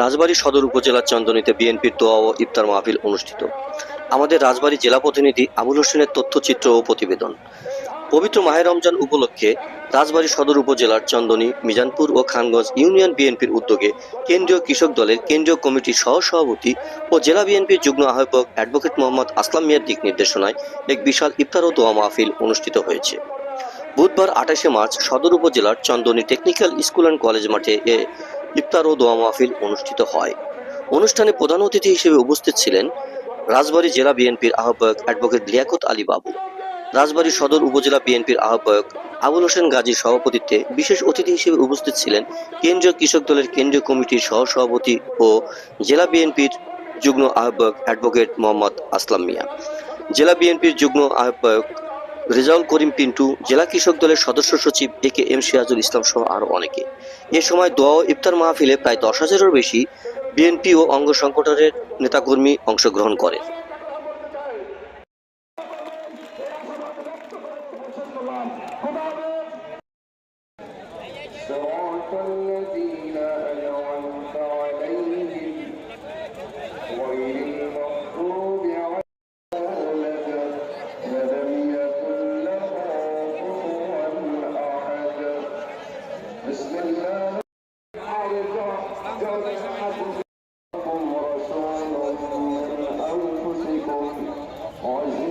রাজবাড়ী সদর উপজেলার চন্দনীতে বিএনপির দোয়া ও ইফতার মাহফিল অনুষ্ঠিত। আমাদের রাজবাড়ী জেলা প্রতিনিধি আবুল হোসেনের তথ্যচিত্র ও প্রতিবেদন। পবিত্র মাহে রমজান উপলক্ষে রাজবাড়ী সদর উপজেলার চন্দনী, মিজানপুর ও খানগঞ্জ ইউনিয়ন বিএনপির উদ্যোগে কেন্দ্রীয় কৃষক দলের কেন্দ্রীয় কমিটির সহ সভাপতি ও জেলা বিএনপির যুগ্ম আহ্বায়ক অ্যাডভোকেট মোহাম্মদ আসলাম মিয়ার দিক নির্দেশনায় এক বিশাল ইফতার ও দোয়া মাহফিল অনুষ্ঠিত হয়েছে। বুধবার আঠাশে মার্চ সদর উপজেলার Chandani technical school and college মাঠে এ ইফতার ও দোয়া মাহফিল অনুষ্ঠিত হয়। অনুষ্ঠানে প্রধান অতিথি হিসেবে উপস্থিত ছিলেন রাজবাড়ী জেলা বিএনপির আহ্বায়ক অ্যাডভোকেট লিয়াকত আলী বাবু, রাজবাড়ী সদর উপজেলা বিএনপির আহ্বায়ক আবুল হোসেন গাজীর সভাপতিত্বে বিশেষ অতিথি হিসেবে উপস্থিত ছিলেন কেন্দ্রীয় কৃষক দলের কেন্দ্রীয় কমিটির সহ সভাপতি ও জেলা বিএনপির যুগ্ম আহ্বায়ক অ্যাডভোকেট মোহাম্মদ আসলাম মিয়া, জেলা বিএনপির যুগ্ম আহ্বায়ক রেজাউল করিম পিন্টু, জেলা কৃষক দলের সদস্য সচিব এ কে এম সিরাজুল ইসলাম সহ আরও অনেকে। এ সময় দোয়া ও ইফতার মাহফিলে প্রায় দশ হাজারেরও বেশি বিএনপি ও অঙ্গ সংগঠনের নেতাকর্মী অংশগ্রহণ করেন صراط الذين لكم رسول من أنفسكم عزيز عليه